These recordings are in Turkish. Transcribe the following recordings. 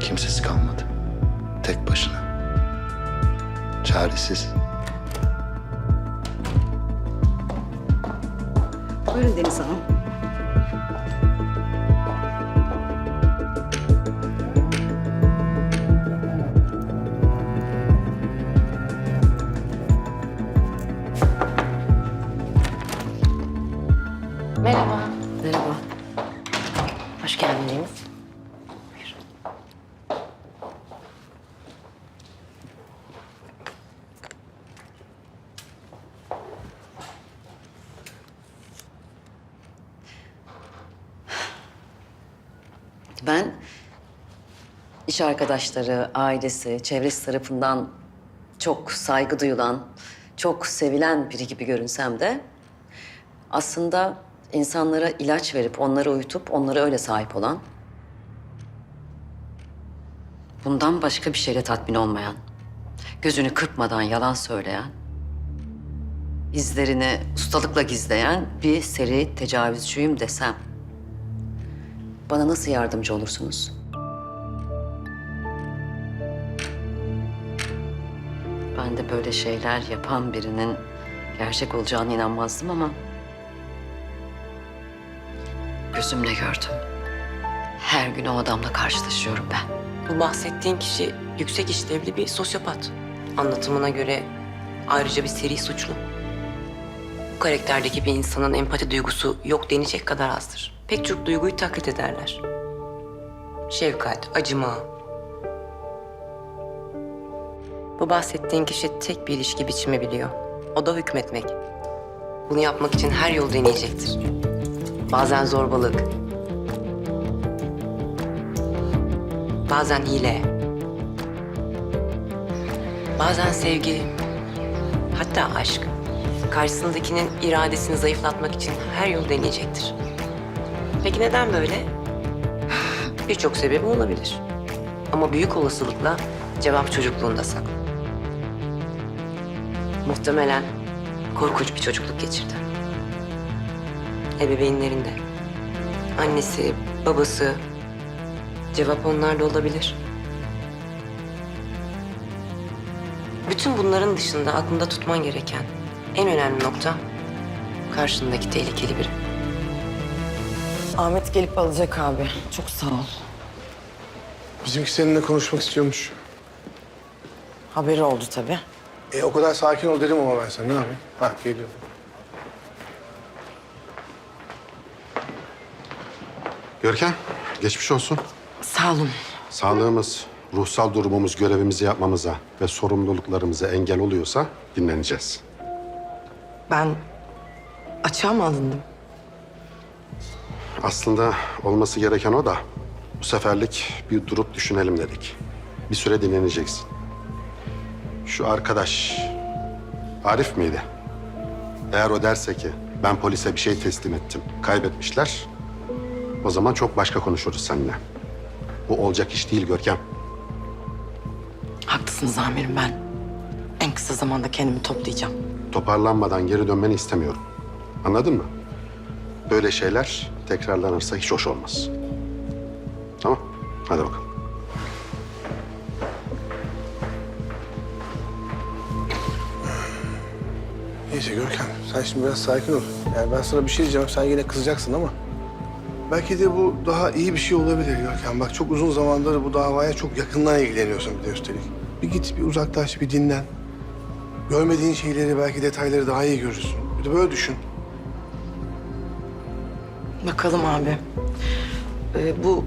Kimsesi kalmadı. Tek başına. Çaresiz. Buyurun Deniz Hanım. Ben iş arkadaşları, ailesi, çevresi tarafından çok saygı duyulan, çok sevilen biri gibi görünsem de aslında insanlara ilaç verip onları uyutup onlara öyle sahip olan, bundan başka bir şeyle tatmin olmayan, gözünü kırpmadan yalan söyleyen, izlerini ustalıkla gizleyen bir seri tecavüzcüyüm desem, bana nasıl yardımcı olursunuz? Ben de böyle şeyler yapan birinin gerçek olacağına inanmazdım ama gözümle gördüm. Her gün o adamla karşılaşıyorum ben. Bu bahsettiğin kişi yüksek işlevli bir sosyopat. Anlatımına göre ayrıca bir seri suçlu. Bu karakterdeki bir insanın empati duygusu yok denecek kadar azdır. Pek çok duyguyu taklit ederler. Şefkat, acıma. Bu bahsettiğin kişi tek bir ilişki biçimi biliyor. O da hükmetmek. Bunu yapmak için her yol deneyecektir. Bazen zorbalık, Bazen hile. Bazen sevgi. Hatta aşk. Karşısındakinin iradesini zayıflatmak için her yol deneyecektir. Peki neden böyle? Birçok sebebi olabilir. Ama büyük olasılıkla cevap çocukluğunda saklı. Muhtemelen korkunç bir çocukluk geçirdi. Ebeveynlerinde. Annesi, babası, Cevap onlarda olabilir. Bütün bunların dışında aklında tutman gereken en önemli nokta karşındaki tehlikeli biri. Ahmet gelip alacak abi. Çok sağ ol. Bizimki seninle konuşmak istiyormuş. Haberi oldu tabii. E o kadar sakin ol dedim ama ben sana ne yapayım? Ha geliyor. Görkem, geçmiş olsun. Sağ olun. Sağlığımız, ruhsal durumumuz görevimizi yapmamıza ve sorumluluklarımıza engel oluyorsa dinleneceğiz. Ben açığa mı alındım? Aslında olması gereken o da bu seferlik bir durup düşünelim dedik. Bir süre dinleneceksin. Şu arkadaş Arif miydi? Eğer o derse ki ben polise bir şey teslim ettim, kaybetmişler. O zaman çok başka konuşuruz seninle. Bu olacak iş değil Görkem. Haklısınız amirim ben. En kısa zamanda kendimi toplayacağım. toparlanmadan geri dönmeni istemiyorum. Anladın mı? Böyle şeyler tekrarlanırsa hiç hoş olmaz. Tamam, hadi bakalım. Neyse Görkem sen şimdi biraz sakin ol. Yani ben sana bir şey diyeceğim sen yine kızacaksın ama. Belki de bu daha iyi bir şey olabilir Görkem. Bak çok uzun zamandır bu davaya çok yakından ilgileniyorsun bir de üstelik. Bir git bir uzaklaş bir dinlen. Görmediğin şeyleri belki detayları daha iyi görürsün. Bir de böyle düşün. Bakalım abi. Ee, bu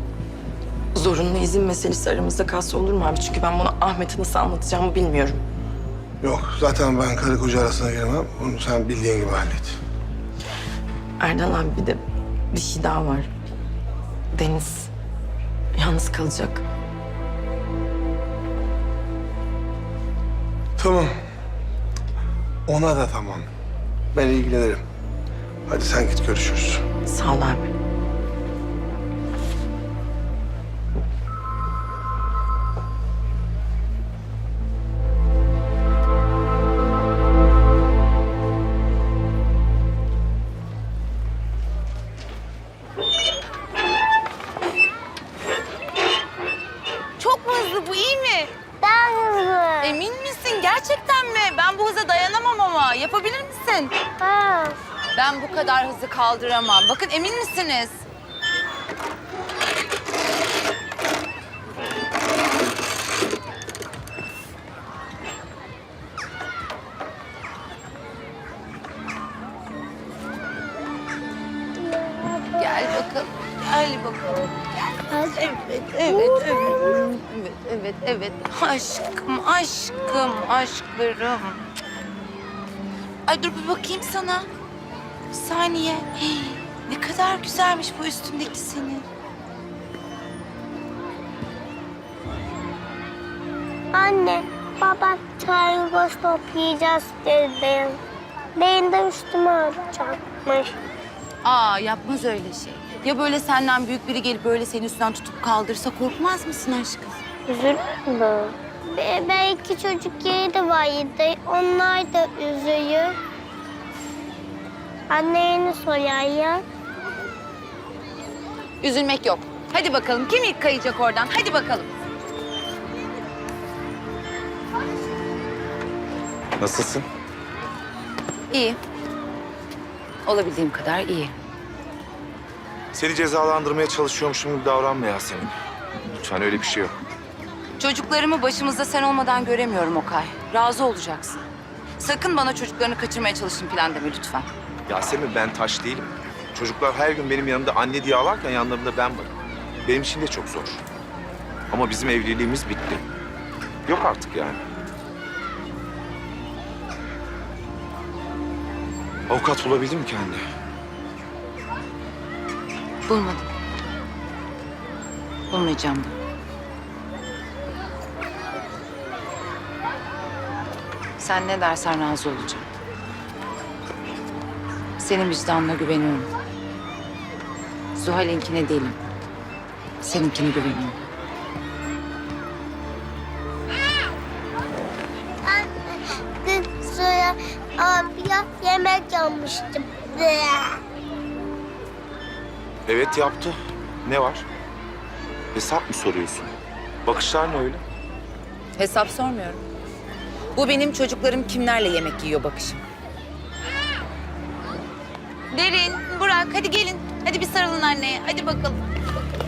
zorunlu izin meselesi aramızda kalsa olur mu abi? Çünkü ben bunu Ahmet'e nasıl anlatacağımı bilmiyorum. Yok zaten ben karı koca arasına girmem. Bunu sen bildiğin gibi hallet. Erdal abi bir de bir şey daha var. Deniz yalnız kalacak. Tamam. Ona da tamam. Ben ilgilenirim. Hadi sen git görüşürüz. Sağ ol abi. Ben bu kadar hızlı kaldıramam. Bakın emin misiniz? Gel bakalım. Gel bakalım. Evet, evet, evet. Evet, evet, evet. Aşkım, aşkım, aşklarım. Ay dur bir bakayım sana. Bir saniye. Hey, ne kadar güzelmiş bu üstündeki senin. Anne, baba çayımız toplayacağız dedi. Beni de üstüme atacakmış. Aa yapmaz öyle şey. Ya böyle senden büyük biri gelip böyle senin üstünden tutup kaldırsa korkmaz mısın aşkım? Üzülür mü? Be- belki çocuk yeri de vardı. Onlar da üzülür. Anneni sorar ya. Üzülmek yok. Hadi bakalım kim ilk kayacak oradan? Hadi bakalım. Nasılsın? İyi. Olabildiğim kadar iyi. Seni cezalandırmaya çalışıyormuşum gibi davranma Yasemin. Lütfen öyle bir şey yok. Çocuklarımı başımızda sen olmadan göremiyorum Okay. Razı olacaksın. Sakın bana çocuklarını kaçırmaya çalışın plan deme lütfen. Yasemin ben taş değilim. Çocuklar her gün benim yanımda anne diye ağlarken yanlarında ben varım. Benim için de çok zor. Ama bizim evliliğimiz bitti. Yok artık yani. Avukat bulabildin mi kendi? Bulmadım. Bulmayacağım da. Sen ne dersen razı olacağım. Senin vicdanına güveniyorum. Zuhal'inkine değilim. Seninkine güveniyorum. Ben gün sonra abiye yemek yapmıştım. Evet yaptı. Ne var? Hesap mı soruyorsun? Bakışlar ne öyle? Hesap sormuyorum. Bu benim çocuklarım kimlerle yemek yiyor bakışım. Derin, Burak hadi gelin. Hadi bir sarılın anneye. Hadi bakalım.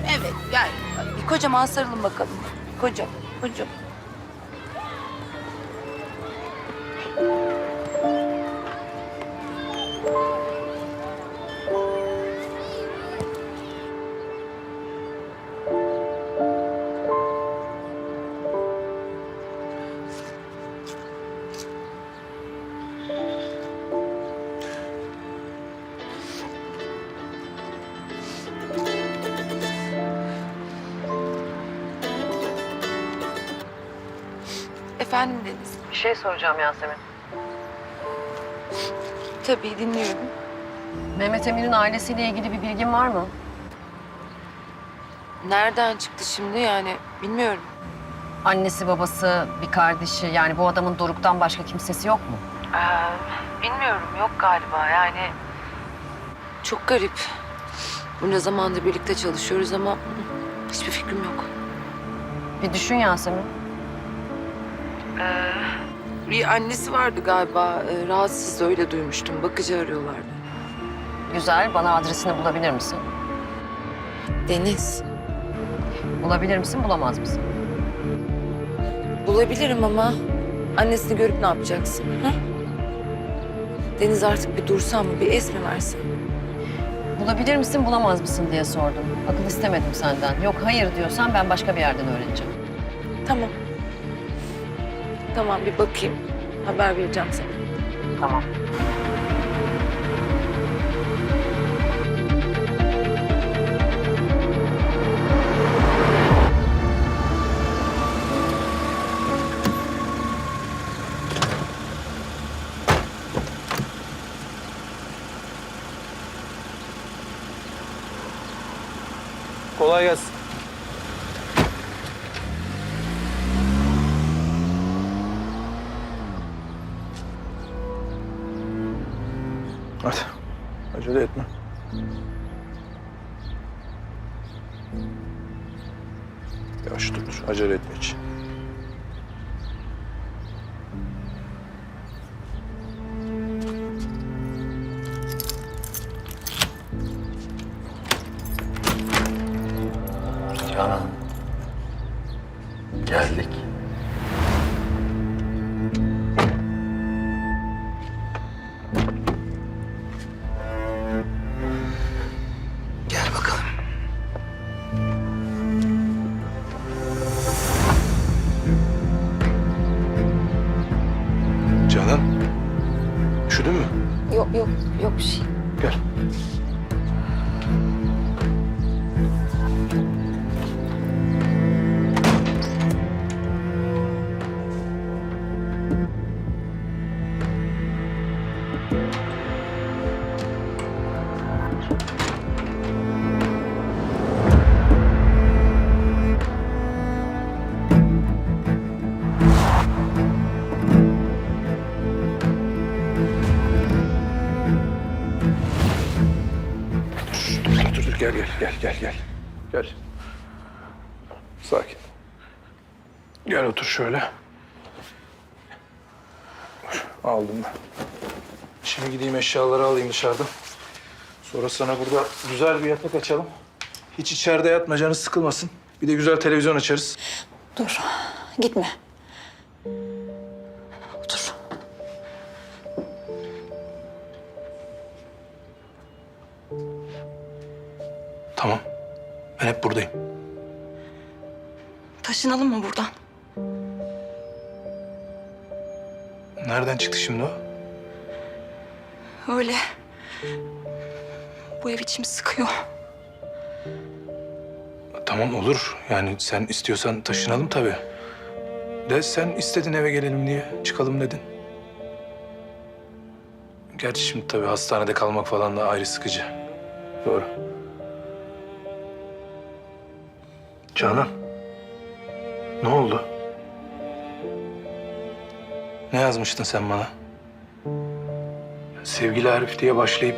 Evet gel. Bir kocaman sarılın bakalım. Koca, koca. Efendim Deniz. Bir şey soracağım Yasemin. Tabii dinliyorum. Mehmet Emir'in ailesiyle ilgili bir bilgin var mı? Nereden çıktı şimdi yani bilmiyorum. Annesi, babası, bir kardeşi yani bu adamın Doruk'tan başka kimsesi yok mu? bilmiyorum yok galiba yani. Çok garip. Bunca zamandır birlikte çalışıyoruz ama hiçbir fikrim yok. Bir düşün Yasemin. Bir annesi vardı galiba. Ee, rahatsız öyle duymuştum. Bakıcı arıyorlardı. Güzel, bana adresini bulabilir misin? Deniz. Bulabilir misin, bulamaz mısın? Bulabilirim ama annesini görüp ne yapacaksın? Ha? Deniz artık bir dursan mı? Bir es mi versin? Bulabilir misin, bulamaz mısın diye sordum. Akıl istemedim senden. Yok hayır diyorsan ben başka bir yerden öğreneceğim. Tamam. Tamam bir bakayım. Haber vereceğim sana. Tamam. Kolay gelsin. Dur, Gel, gel, gel, gel, gel. Gel. Sakin. Gel otur şöyle. Aldım ben. Şimdi gideyim eşyaları alayım dışarıdan. Sonra sana burada güzel bir yatak açalım. Hiç içeride yatma, canı sıkılmasın. Bir de güzel televizyon açarız. Dur, gitme. Tamam. Ben hep buradayım. Taşınalım mı buradan? Nereden çıktı şimdi o? Öyle. Bu ev içimi sıkıyor. Tamam olur. Yani sen istiyorsan taşınalım tabii. De sen istedin eve gelelim diye çıkalım dedin. Gerçi şimdi tabii hastanede kalmak falan da ayrı sıkıcı. Doğru. Canan. Ne oldu? Ne yazmıştın sen bana? Sevgili Arif diye başlayıp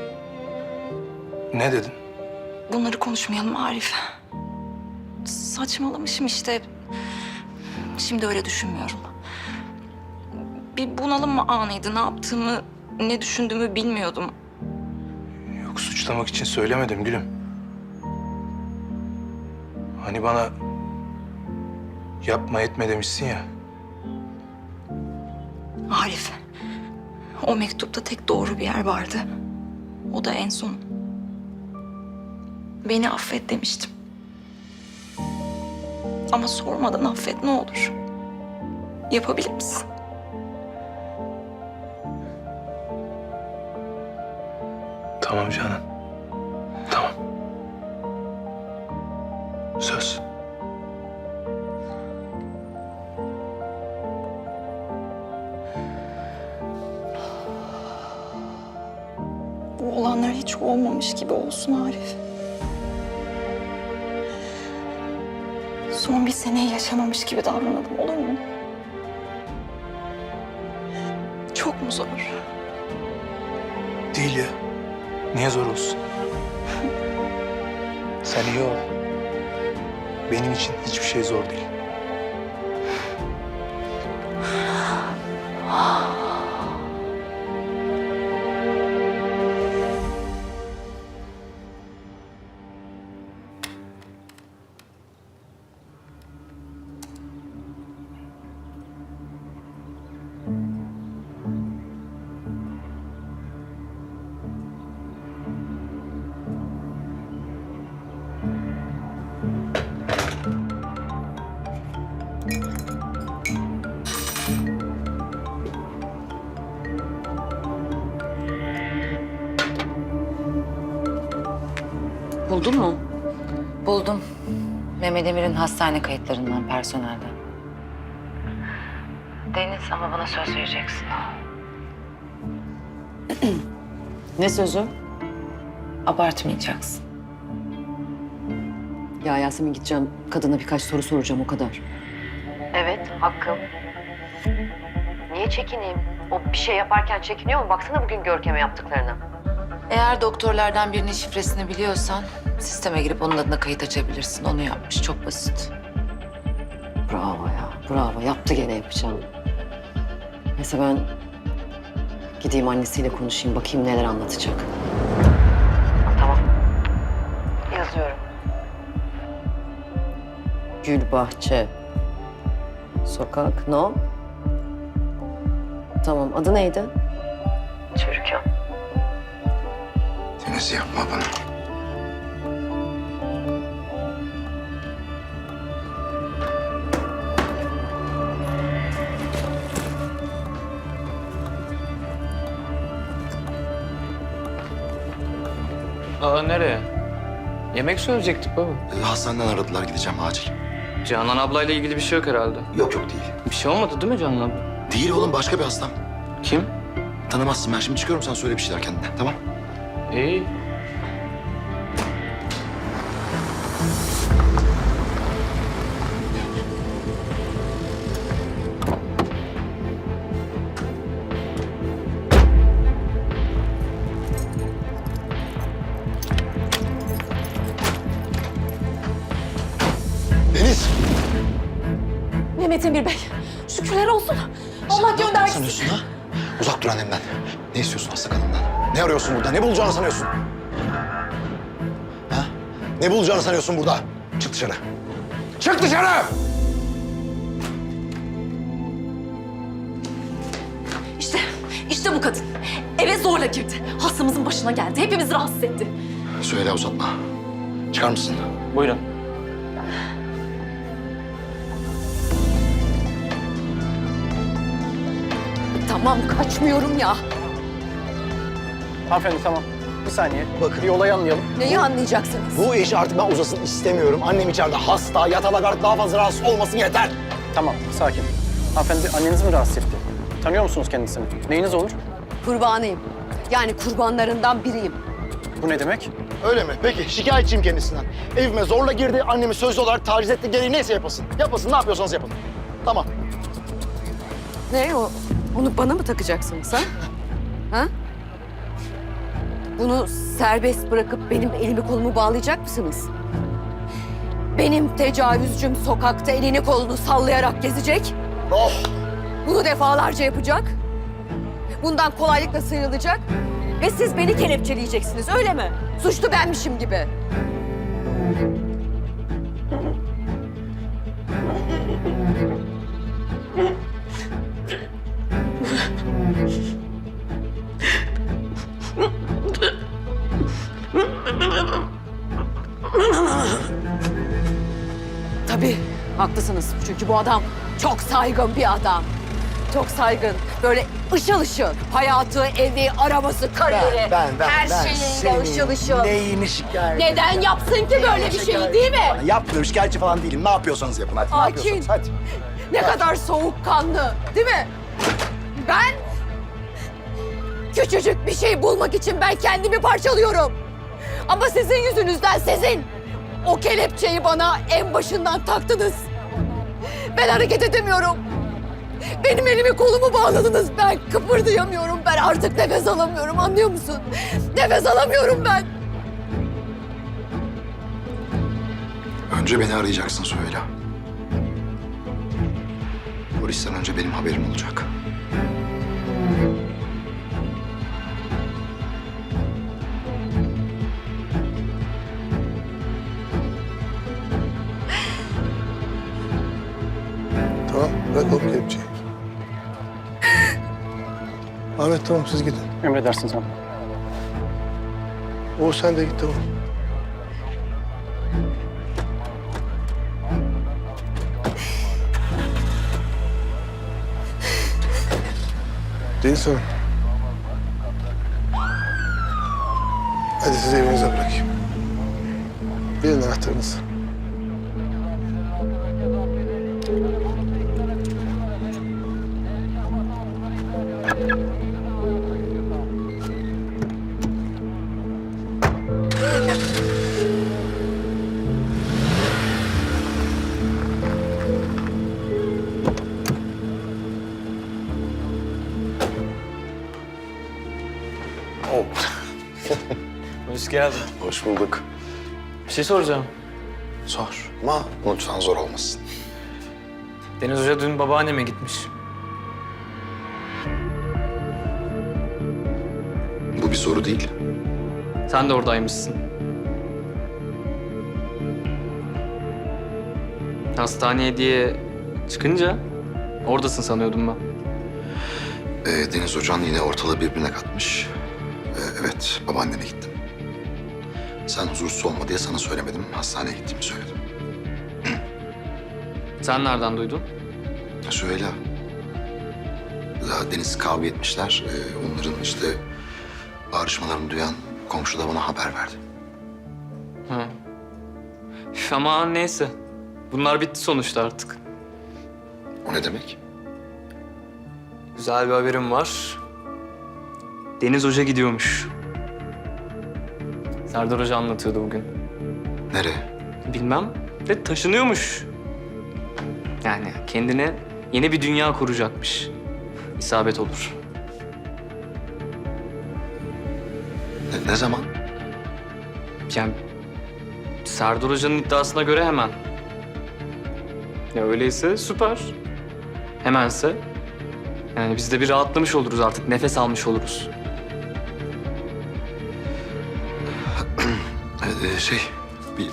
ne dedin? Bunları konuşmayalım Arif. Saçmalamışım işte. Şimdi öyle düşünmüyorum. Bir bunalım anıydı. Ne yaptığımı, ne düşündüğümü bilmiyordum. Yok suçlamak için söylemedim gülüm. Hani bana yapma etme demişsin ya. Arif, o mektupta tek doğru bir yer vardı. O da en son. Beni affet demiştim. Ama sormadan affet ne olur. Yapabilir misin? Tamam Canan. Söz. Bu olanlar hiç olmamış gibi olsun Arif. Son bir seneyi yaşamamış gibi davranalım olur mu? Çok mu zor? Değil ya. Niye zor olsun? Sen iyi ol. Benim için hiçbir şey zor değil. Buldun mu? Buldum. Mehmet Emir'in hastane kayıtlarından, personelden. Deniz ama bana söz vereceksin. Ne sözü? Abartmayacaksın. Ya Yasemin gideceğim. Kadına birkaç soru soracağım o kadar. Evet, hakkım. Niye çekineyim? O bir şey yaparken çekiniyor mu? Baksana bugün Görkem'e yaptıklarına. Eğer doktorlardan birinin şifresini biliyorsan sisteme girip onun adına kayıt açabilirsin. Onu yapmış. Çok basit. Bravo ya, bravo. Yaptı gene yapacağım. Neyse ben gideyim annesiyle konuşayım, bakayım neler anlatacak. Tamam. Yazıyorum. Gülbahçe. Sokak, no? Tamam, adı neydi? Türkan. Deniz yapma bana. Aa nereye? Yemek söyleyecektik baba. Hastaneden aradılar gideceğim acil. Canan ablayla ilgili bir şey yok herhalde. Yok yok değil. Bir şey olmadı değil mi Canan abla? Değil oğlum başka bir hastam. Kim? Tanımazsın ben şimdi çıkıyorum sen söyle bir şeyler kendine tamam? İyi. Mehmet Emir Bey, şükürler olsun. Allah göndersin. sanıyorsun ha? Uzak dur annemden. Ne istiyorsun hasta kadından? Ne arıyorsun burada? Ne bulacağını sanıyorsun? Ha? Ne bulacağını sanıyorsun burada? Çık dışarı. Çık dışarı! İşte, işte bu kadın. Eve zorla girdi. Hastamızın başına geldi. Hepimizi rahatsız etti. Söyle uzatma. Çıkar mısın? Buyurun. Tamam, kaçmıyorum ya. Hanımefendi tamam. Bir saniye. Bakın. Bir olayı anlayalım. Neyi anlayacaksınız? Bu iş artık ben uzasın istemiyorum. Annem içeride hasta, yatalak artık daha fazla rahatsız olmasın yeter. Tamam, sakin. Hanımefendi anneniz mi rahatsız etti? Tanıyor musunuz kendisini? Neyiniz olur? Kurbanıyım. Yani kurbanlarından biriyim. Bu ne demek? Öyle mi? Peki şikayetçiyim kendisinden. Evime zorla girdi, annemi sözlü olarak taciz etti. Gereği neyse yapasın. Yapasın, ne yapıyorsanız yapın. Tamam. Ne o? Onu bana mı takacaksınız ha? ha? Bunu serbest bırakıp benim elimi kolumu bağlayacak mısınız? Benim tecavüzcüm sokakta elini kolunu sallayarak gezecek. Oh! Bunu defalarca yapacak. Bundan kolaylıkla sıyrılacak. Ve siz beni kelepçeleyeceksiniz öyle mi? Suçlu benmişim gibi. Bu adam çok saygın bir adam. Çok saygın. Böyle ışıl ışıl. Hayatı, evi, arabası, kariyeri. her şeyiyle ışıl ışıl. Neyini şikayet Neden yapsın ki böyle bir şey değil mi? Yapmıyorum, şikayetçi falan değilim. Ne yapıyorsanız yapın hadi. Ne Akin. yapıyorsanız hadi. Ne kadar soğukkanlı, değil mi? Ben küçücük bir şey bulmak için ben kendimi parçalıyorum. Ama sizin yüzünüzden sizin o kelepçeyi bana en başından taktınız. Ben hareket edemiyorum. Benim elimi kolumu bağladınız. Ben kıpırdayamıyorum. Ben artık nefes alamıyorum. Anlıyor musun? Nefes alamıyorum ben. Önce beni arayacaksın söyle. Polisten önce benim haberim olacak. Bırak oğlum kelepçeyi. Ahmet tamam siz gidin. Emredersiniz hanım. Oğuz sen de git tamam. Deniz Hanım. Hadi sizi evinize bırakayım. Verin anahtarınızı. Hoş geldin. Hoş bulduk. Bir şey soracağım. Sor ama lütfen zor olmasın. Deniz Hoca dün babaanneme gitmiş. Bu bir soru değil. Sen de oradaymışsın. Hastaneye diye çıkınca oradasın sanıyordum ben. Ee, Deniz Hocan yine ortalığı birbirine katmış. Evet, babaannene gittim. Sen huzursuz olma diye sana söylemedim. Hastaneye gittiğimi söyledim. Sen nereden duydun? Söyle. Ya Deniz kavga etmişler. Ee, onların işte bağırışmalarını duyan komşu da bana haber verdi. Ha. Üf, Ama neyse. Bunlar bitti sonuçta artık. O ne demek? Güzel bir haberim var. Deniz Hoca gidiyormuş. Serdar Hoca anlatıyordu bugün. Nereye? Bilmem ve taşınıyormuş. Yani kendine yeni bir dünya kuracakmış. İsabet olur. Ne, ne zaman? Yani Serdar Hoca'nın iddiasına göre hemen. Ya öyleyse süper. Hemense. Yani biz de bir rahatlamış oluruz artık. Nefes almış oluruz. Ee, şey, bir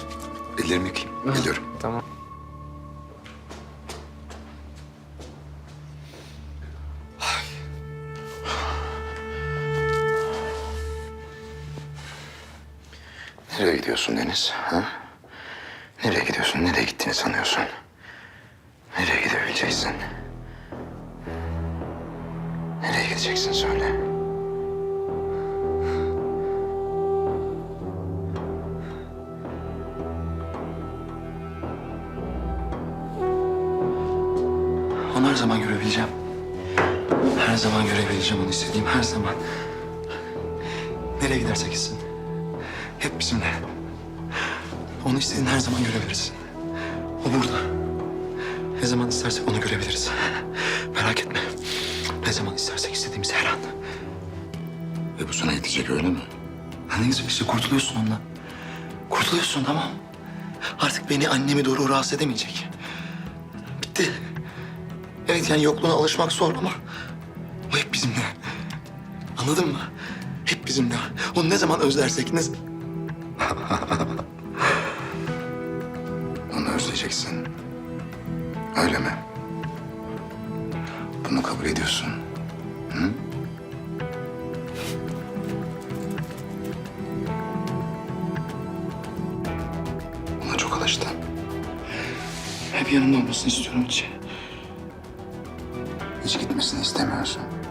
ellerimi yıkayayım. Geliyorum. Tamam. Nereye gidiyorsun Deniz? Ha? Nereye gidiyorsun? Nereye gittiğini sanıyorsun? Nereye gidebileceksin? Nereye gideceksin söyle. Görebileceğim. Her zaman görebileceğim onu istediğim her zaman. Nereye giderse gitsin. Hep bizimle. Onu istediğin her zaman görebilirsin. O burada. Ne zaman istersek onu görebiliriz. Merak etme. Ne zaman istersek istediğimiz her an. Ve bu sana yetecek öyle mi? Ha ne güzel işte kurtuluyorsun ondan. Kurtuluyorsun tamam. Artık beni annemi doğru rahatsız edemeyecek. Bitti. Evet yani yokluğuna alışmak zor ama o hep bizimle. Anladın mı? Hep bizimle. Onu ne zaman özlersek ne... Onu özleyeceksin. Öyle mi? Bunu kabul ediyorsun. Hı? Ona çok alıştın. Hep yanımda olmasını istiyorum hiç. Hiç gitmesini istemiyorsun.